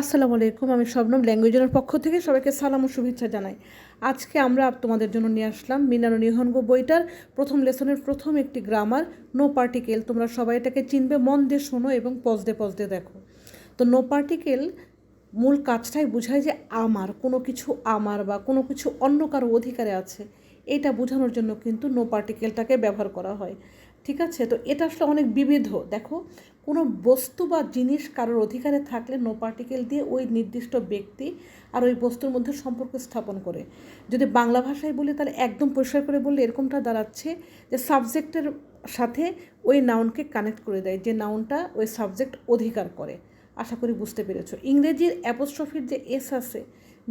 আসসালামু আলাইকুম, আমি শবনম ল্যাঙ্গুয়েজের পক্ষ থেকে সবাইকে সালাম ও শুভেচ্ছা জানাই। আজকে আমরা তোমাদের জন্য নিয়ে আসলাম মিনানো নিহঙ্গ বইটার প্রথম লেসনের প্রথম একটি গ্রামার নো পার্টিকেল তোমরা সবাই এটাকে চিনবে, মন দিয়ে শোনো এবং পজ দিয়ে পজ দিয়ে দেখো। তো নো পার্টিকেল মূল কাজটাই বোঝায় যে আমার, কোনো কিছু আমার বা কোনো কিছু অন্য কারও অধিকারে আছে। এটা বোঝানোর জন্য কিন্তু নো পার্টিকেলটাকে ব্যবহার করা হয়। ঠিক আছে? তো এটা আসলে অনেক বিবিধ। দেখো, কোনো বস্তু বা জিনিস কারোর অধিকারে থাকলে নো পার্টিকেল দিয়ে ওই নির্দিষ্ট ব্যক্তি আর ওই বস্তুর মধ্যে সম্পর্ক স্থাপন করে। যদি বাংলা ভাষায় বলি, তাহলে একদম পরিষ্কার করে বললে এরকমটা দাঁড়াচ্ছে যে সাবজেক্টের সাথে ওই নাউনকে কানেক্ট করে দেয়, যে নাউনটা ওই সাবজেক্ট অধিকার করে। আশা করি বুঝতে পেরেছ। ইংরেজির অ্যাপোস্ট্রফির যে এস আছে,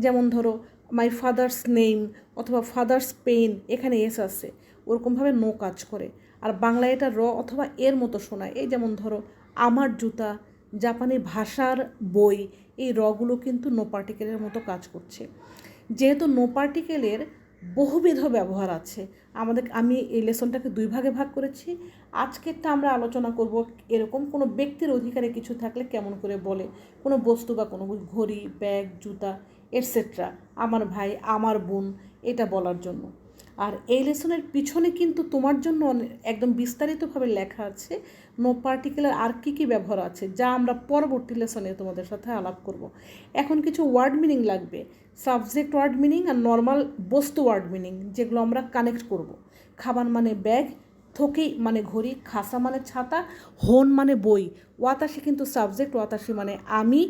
যেমন ধরো মাই ফাদার্স নেম অথবা ফাদার্স পেইন এখানে এস আছে। ওরকমভাবে নো কাজ করে। আর বাংলায় এটা র অথবা এর মতো শোনায়। এই যেমন ধরো, আমার জুতা জাপানি ভাষার বই, এই রগুলো কিন্তু নো পার্টিকেলের মতো কাজ করছে। যেহেতু নো পার্টিকেলের বহুবিধ ব্যবহার আছে, আমাদের, আমি এই লেসনটাকে দুই ভাগে ভাগ করেছি। আজকেরটা আমরা আলোচনা করব এরকম কোনো ব্যক্তির অধিকারে কিছু থাকলে কেমন করে বলে। কোনো বস্তু বা কোনো ঘড়ি, ব্যাগ, জুতা এটসেট্রা আমার ভাই, আমার বোন, এটা বলার জন্য। আর এই লেসনের পিছনে কিন্তু তোমার জন্য একদম বিস্তারিতভাবে লেখা আছে নো পার্টিকুলার আর কী কী ব্যবহার আছে, যা আমরা পরবর্তী লেসনে তোমাদের সাথে আলাপ করব। এখন কিছু ওয়ার্ড মিনিং লাগবে সাবজেক্ট ওয়ার্ড মিনিং আর নর্মাল বস্তু ওয়ার্ড মিনিং যেগুলো আমরা কানেক্ট করব। খাবার মানে ব্যাগ, থকি মানে ঘড়ি, খাসা মানে ছাতা, হন মানে বই। ওয়াতাসি কিন্তু সাবজেক্ট ওয়াতাসি মানে আমি,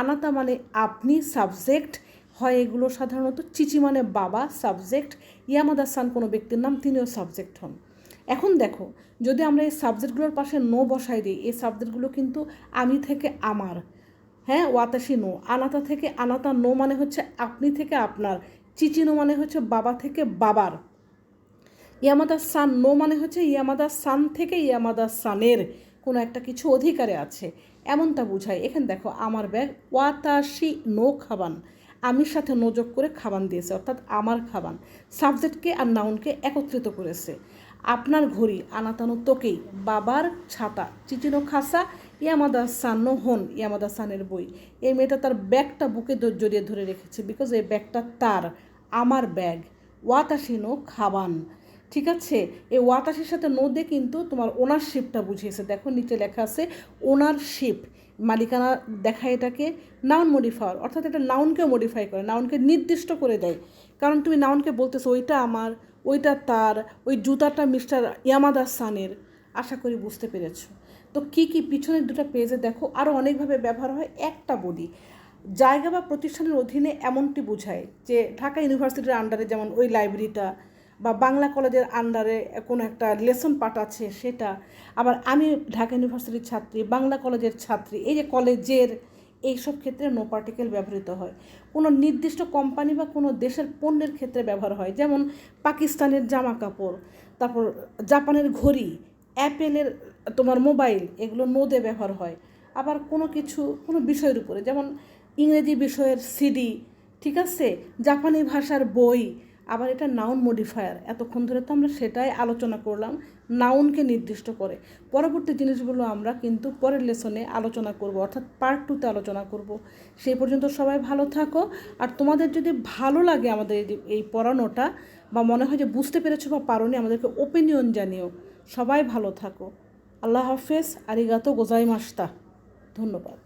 আনাতা মানে আপনি সাবজেক্ট হয় এগুলো সাধারণত চিচি মানে বাবা সাবজেক্ট ইয়ামাদা সান কোনো ব্যক্তির নাম, তিনিও সাবজেক্ট হন। এখন দেখো, যদি আমরা এই সাবজেক্টগুলোর পাশে নো বসাই দিই, এই সাবজেক্টগুলো কিন্তু আমি থেকে আমার। হ্যাঁ ওয়াতাসি নো আনাতা থেকে আনাতা নো মানে হচ্ছে আপনি থেকে আপনার চিচিনো মানে হচ্ছে বাবা থেকে বাবার। ইয়ামাদা সান নো মানে হচ্ছে ইয়ামাদা সান থেকে ইয়ামাদা সানের কোনো একটা কিছু অধিকারে আছে। এমনটা বুঝায়। এখানে দেখো, আমার ব্যাগ, ওয়াতাসি নো খাবান। আমির সাথে নজক করে খাবান দিয়েছে, অর্থাৎ আমার খাবান সাবজেক্টকে আর নাউনকে একত্রিত করেছে। আপনার ঘড়ি, আনাতানো তোকেই বাবার ছাতা, চিচিনো খাসা ইয়ামাদা সানো হন ইয়ামাদা সানের বই। এই মেয়েটা তার ব্যাগটা বুকে জড়িয়ে ধরে রেখেছে বিকজ এই ব্যাগটা তার, আমার ব্যাগ। ওয়াতাসিনো খাবান। ঠিক আছে? এই ওয়াতাসির সাথে নদে কিন্তু তোমার ওনারশিপটা বুঝিয়েছে। দেখো, নিচে লেখা আছে ওনারশিপ মালিকানা দেখায় এটাকে নাউন মডিফায়ার অর্থাৎ এটা নাউনকে মডিফাই করে নাউনকে নির্দিষ্ট করে দেয়। কারণ তুমি নাউনকে বলতেছো, ওইটা আমার, ওইটা তার, ওই জুতাটা মিস্টার ইয়ামাদা সানের আশা করি বুঝতে পেরেছ। তো কী কী পিছনের দুটো পেজে দেখো আরও অনেকভাবে ব্যবহার হয় একটা বডি জায়গা বা প্রতিষ্ঠানের অধীনে এমনটি বোঝায় যে ঢাকা ইউনিভার্সিটির আন্ডারে যেমন ওই লাইব্রেরিটা বা বাংলা কলেজের আন্ডারে কোনো একটা লেসন পাঠ আছে সেটা, আবার আমি ঢাকা ইউনিভার্সিটির ছাত্রী, বাংলা কলেজের ছাত্রী, এই যে কলেজের এইসব ক্ষেত্রে নো পার্টিকেল ব্যবহৃত হয়। কোনো নির্দিষ্ট কোম্পানি বা কোনো দেশের পণ্যের ক্ষেত্রে ব্যবহার হয়। যেমন পাকিস্তানের জামা কাপড় তারপর জাপানের ঘড়ি, অ্যাপেলের তোমার মোবাইল, এগুলো নোদে ব্যবহার হয়। আবার কোনো কিছু, কোনো বিষয়ের উপরে, যেমন ইংরেজি বিষয়ের সিডি ঠিক আছে? জাপানি ভাষার বই আবার এটা নাউন মডিফায়ার এতক্ষণ ধরে তো আমরা সেটাই আলোচনা করলাম নাউনকে নির্দিষ্ট করে। পরবর্তী জিনিসগুলো আমরা কিন্তু পরের লেসনে আলোচনা করব, অর্থাৎ পার্ট টুতে আলোচনা করব। সেই পর্যন্ত সবাই ভালো থাকো। আর তোমাদের যদি ভালো লাগে আমাদের এই পড়ানোটা বা মনে হয় যে বুঝতে পেরেছ বা পারোনি, আমাদেরকে ওপিনিয়ন জানিও। সবাই ভালো থাকো। আল্লাহ হাফেজ। আরিগাতো গোজাই মাস্তা ধন্যবাদ।